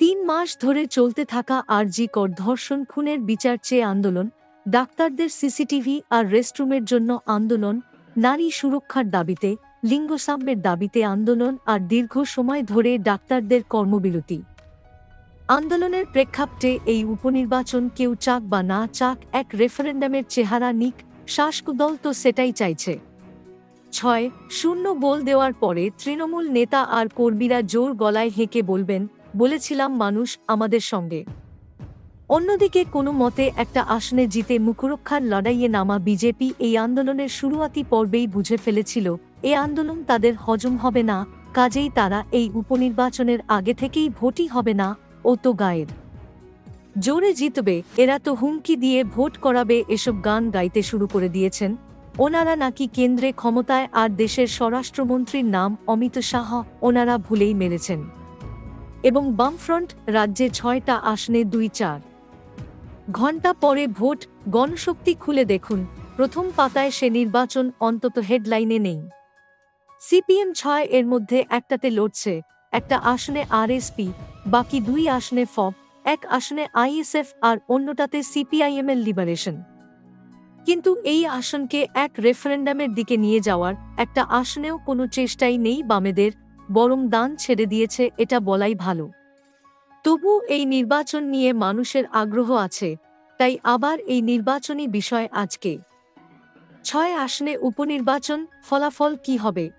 তিন মাস ধরে চলতে থাকা আরজি কর ধর্ষণ খুনের বিচার চেয়ে আন্দোলন, ডাক্তারদের সিসিটিভি আর রেস্টরুমের জন্য আন্দোলন, নারী সুরক্ষার দাবিতে লিঙ্গসাম্যের দাবিতে আন্দোলন আর দীর্ঘ সময় ধরে ডাক্তারদের কর্মবিরতি। আন্দোলনের প্রেক্ষাপটে এই উপনির্বাচন কেউ চাক বা না চাক এক রেফারেন্ডামের চেহারা নিক, শাসকদল তো সেটাই চাইছে। ছয়, শূন্য গোল দেওয়ার পরে তৃণমূল নেতা আর কর্মীরা জোর গলায় হেঁকে বলবেন বলেছিলাম মানুষ আমাদের সঙ্গে। অন্যদিকে কোনো মতে একটা আসনে জিতে মুখরক্ষার লড়াইয়ে নামা বিজেপি এই আন্দোলনের শুরুয়াতি পর্বেই বুঝে ফেলেছিল, এ আন্দোলন তাদের হজম হবে না, কাজেই তারা এই উপনির্বাচনের আগে থেকেই ভোটই হবে না, ও তো গায়ের জোরে জিতবে, এরা তো হুমকি দিয়ে ভোট করাবে, এসব গান গাইতে শুরু করে দিয়েছেন। ওনারা নাকি কেন্দ্রে ক্ষমতায় আর দেশের স্বরাষ্ট্রমন্ত্রীর নাম অমিত শাহ, ওনারা ভুলেই মেরেছেন। এবং বামফ্রন্ট রাজ্যে ছয়টা আসনে দুই চার। ঘণ্টা পরে ভোট, গণশক্তি খুলে দেখুন, প্রথম পাতায় সে নির্বাচন অন্তত হেডলাইনে নেই। সিপিএম ছয় এর মধ্যে একটাতে লড়ছে, একটা আসনে আরএসপি, বাকি দুই আসনে ফব এক আসনে আইএসএফ আর অন্যটাতে সিপিআইএম এর লিবারেশন। কিন্তু এই আসনকে এক রেফারেন্ডামের দিকে নিয়ে যাওয়ার একটা আসনেও কোনো চেষ্টাই নেই বামেদের বরং দান ছেড়ে দিয়েছে, এটা বলাই ভালো। তবু এই নির্বাচন নিয়ে মানুষের আগ্রহ আছে, তাই আবার এই নির্বাচনী বিষয় আজকে। ছয় আসনে উপনির্বাচন ফলাফল কি হবে?